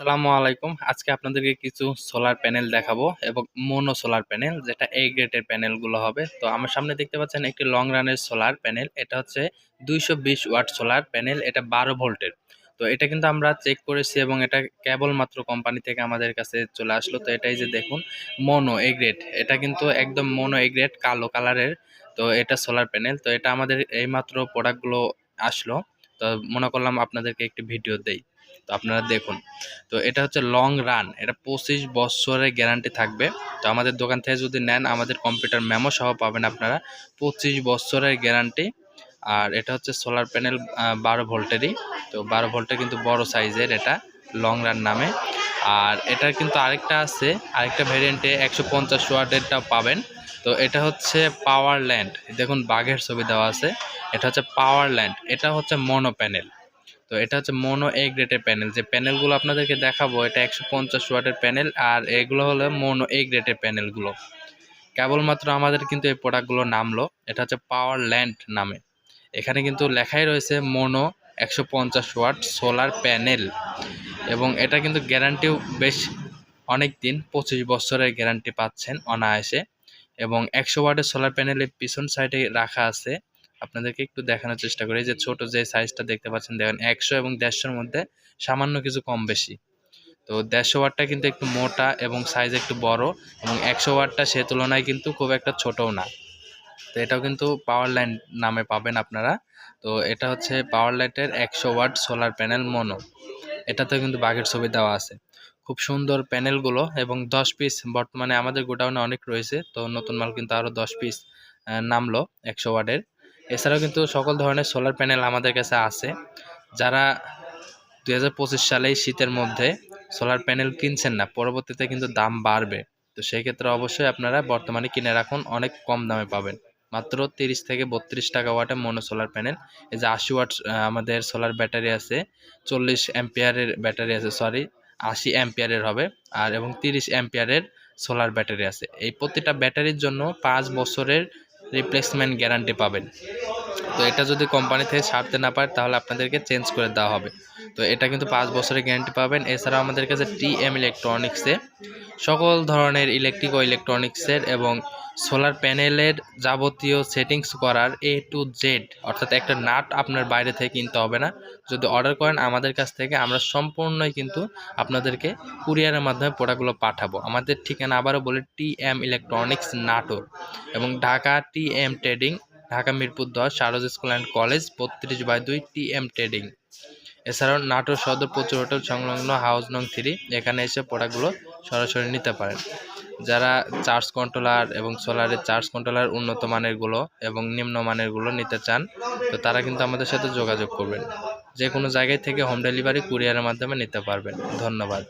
আসসালামু আলাইকুম। আজকে আপনাদেরকে কিছু সোলার প্যানেল দেখাবো এবং মোনো সোলার প্যানেল যেটা এ গ্রেডের প্যানেলগুলো হবে। তো আমার সামনে দেখতে পাচ্ছেন একটি লং রানের সোলার প্যানেল এটা হচ্ছে দুইশো বিশ ওয়াট সোলার প্যানেল এটা বারো ভোল্টের। তো এটা কিন্তু আমরা চেক করেছি এবং এটা কেবলমাত্র কোম্পানি থেকে আমাদের কাছে চলে আসলো। তো এটাই যে দেখুন মোনো এ গ্রেড এটা কিন্তু একদম মোনো এ গ্রেড কালো কালারের তো এটা সোলার প্যানেল তো এটা আমাদের এইমাত্র প্রোডাক্টগুলো আসলো। তো মনে করলাম আপনাদেরকে একটি ভিডিও দেই। তো আপনারা দেখুন। তো এটা হচ্ছে লং রান এটা পঁচিশ বছরের গ্যারান্টি থাকবে। তো আমাদের দোকান থেকে যদি নেন, আমাদের কম্পিউটার মেমো সহ পাবেন আপনারা। পঁচিশ বছরের গ্যারান্টি আর এটা হচ্ছে সোলার প্যানেল বারো ভোল্টেরই। তো বারো ভোল্টের কিন্তু বড় সাইজের এটা লং রান নামে। আর এটার কিন্তু আরেকটা আছে, আরেকটা ভ্যারিয়েন্টে একশো পঞ্চাশ ওয়াটেরটা পাবেন। তো এটা হচ্ছে পাওয়ার ল্যান্ড দেখুন বাঘের ছবি দেওয়া আছে। এটা হচ্ছে পাওয়ার ল্যান্ড এটা হচ্ছে মনো প্যানেল তো এটা হচ্ছে মোনো এ গ্রেডের প্যানেল যে প্যানেলগুলো আপনাদেরকে দেখাবো, এটা একশো পঞ্চাশ ওয়াটের প্যানেল আর এগুলো হলো মোনো এ প্যানেলগুলো কেবলমাত্র আমাদের কিন্তু এই প্রোডাক্টগুলো নামলো এটা হচ্ছে পাওয়ার ল্যান্ড নামে। এখানে কিন্তু লেখাই রয়েছে মোনো একশো পঞ্চাশ ওয়াট সোলার প্যানেল এবং এটা কিন্তু গ্যারান্টিও বেশ অনেক দিন পঁচিশ বছরের গ্যারান্টি পাচ্ছেন অনায়াসে। এবং একশো ওয়াটের সোলার প্যানেলের পিছন সাইডে রাখা আছে। আপনাদেরকে একটু দেখানোর চেষ্টা করি যে ছোট যে সাইজটা দেখতে পাচ্ছেন, দেখেন একশো এবং দেড়শোর মধ্যে সামান্য কিছু কম বেশি। তো দেড়শো ওয়াটটা কিন্তু একটু মোটা এবং সাইজ একটু বড় এবং একশো ওয়াটটা সে তুলনায় কিন্তু খুব একটা ছোটও না। তো এটাও কিন্তু পাওয়ার লাইন নামে পাবেন আপনারা। তো এটা হচ্ছে পাওয়ার লাইটের একশো ওয়াট সোলার প্যানেল মনো এটাতেও কিন্তু বাঘের ছবি দেওয়া আছে। খুব সুন্দর প্যানেলগুলো এবং দশ পিস বর্তমানে আমাদের গোডাউনে অনেক রয়েছে, তো নতুন মাল কিন্তু আরও দশ পিস নামলো একশো ওয়াটের। এছাড়াও কিন্তু সকল ধরনের সোলার প্যানেল আমাদের কাছে আছে। যারা দু হাজার সালেই শীতের মধ্যে সোলার প্যানেল কিনছেন না, পরবর্তীতে কিন্তু দাম বাড়বে। তো সেই ক্ষেত্রে অবশ্যই আপনারা বর্তমানে কিনে রাখুন, অনেক কম দামে পাবেন। মাত্র তিরিশ থেকে বত্রিশ টাকা ওয়াটে মনো সোলার প্যানেল এই যে আশি ওয়াট আমাদের সোলার ব্যাটারি আছে, চল্লিশ অ্যাম্পিয়ারের ব্যাটারি আছে সরি আশি অ্যাম্পিয়ারের হবে, আর এবং তিরিশ অ্যাম্পিয়ারের সোলার ব্যাটারি আছে। এই প্রতিটা ব্যাটারির জন্য পাঁচ বছরের রিপ্লেসমেন্ট গ্যারান্টি পাবেন। তো এটা যদি কোম্পানি থেকে ছাড়তে না পারে, তাহলে আপনাদেরকে চেঞ্জ করে দেওয়া হবে। তো এটা কিন্তু পাঁচ বছরের গ্যারান্টি পাবেন। এছাড়াও আমাদের কাছে টি এম ইলেকট্রনিক্সে সকল ধরনের ইলেকট্রিক ও ইলেকট্রনিক্সের এবং সোলার প্যানেলের যাবতীয় সেটিংস করার এ টু জেড অর্থাৎ একটা নাট আপনার বাইরে থেকে কিনতে হবে না। যদি অর্ডার করেন আমাদের কাছ থেকে, আমরা সম্পূর্ণই কিন্তু আপনাদেরকে কুরিয়ারের মাধ্যমে প্রোডাক্টগুলো পাঠাবো। আমাদের ঠিকানা আবারও বলে টি এম ইলেকট্রনিক্স নাটোর। এবং Dhaka T M trading Dhaka Mirpur দশ শারজ স্কুল অ্যান্ড কলেজ, বত্রিশ বাই দুই টি এম ট্রেডিং এছাড়াও নাটোর সদর, প্রচুর হোটেল সংলগ্ন, হাউস নং থ্রি, এখানে এসে প্রোডাক্টগুলো সরাসরি নিতে পারেন। যারা চার্জ কন্ট্রোলার এবং সোলারের চার্জ কন্ট্রোলার উন্নত মানেরগুলো এবং নিম্ন মানেরগুলো নিতে চান, তো তারা কিন্তু আমাদের সাথে যোগাযোগ করবেন। যে কোনো জায়গায় থেকে হোম ডেলিভারি কুরিয়ারের মাধ্যমে নিতে পারবেন। ধন্যবাদ।